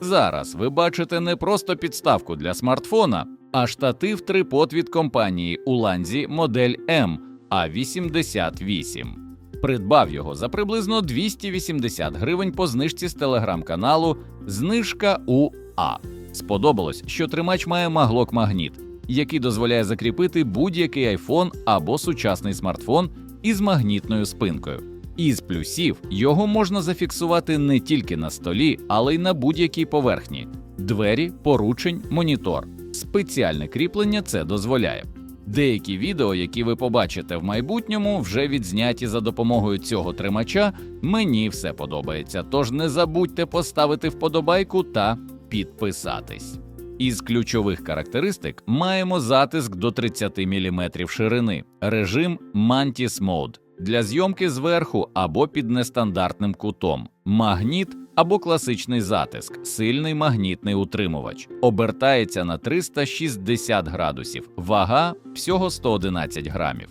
Зараз ви бачите не просто підставку для смартфона, а штатив трипод від компанії Уланзі модель М А88. Придбав його за приблизно 280 гривень по знижці з телеграм-каналу Знижка УА. Сподобалось, що тримач має маглок магніт, який дозволяє закріпити будь-який iPhone або сучасний смартфон із магнітною спинкою. Із плюсів його можна зафіксувати не тільки на столі, але й на будь-якій поверхні: двері, поручень, монітор. Спеціальне кріплення це дозволяє. Деякі відео, які ви побачите в майбутньому, вже відзняті за допомогою цього тримача. Мені все подобається. Тож не забудьте поставити вподобайку та підписатись. Із ключових характеристик маємо затиск до 30 мм ширини, режим Mantis Mode для зйомки зверху або під нестандартним кутом, магніт або класичний затиск, сильний магнітний утримувач, обертається на 360 градусів, вага всього 111 грамів.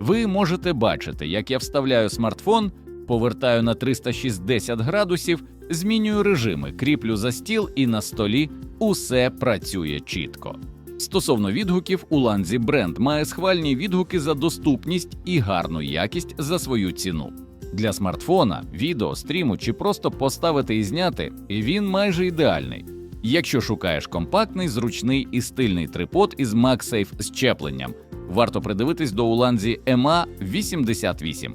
Ви можете бачити, як я вставляю смартфон, повертаю на 360 градусів, змінюю режими, кріплю за стіл і на столі усе працює чітко. Стосовно відгуків, у ланзі бренд має схвальні відгуки за доступність і гарну якість за свою ціну. Для смартфона, відео, стріму чи просто поставити і зняти, він майже ідеальний. Якщо шукаєш компактний, зручний і стильний трипод із MagSafe щепленням, варто придивитись до Уланзі MA 88.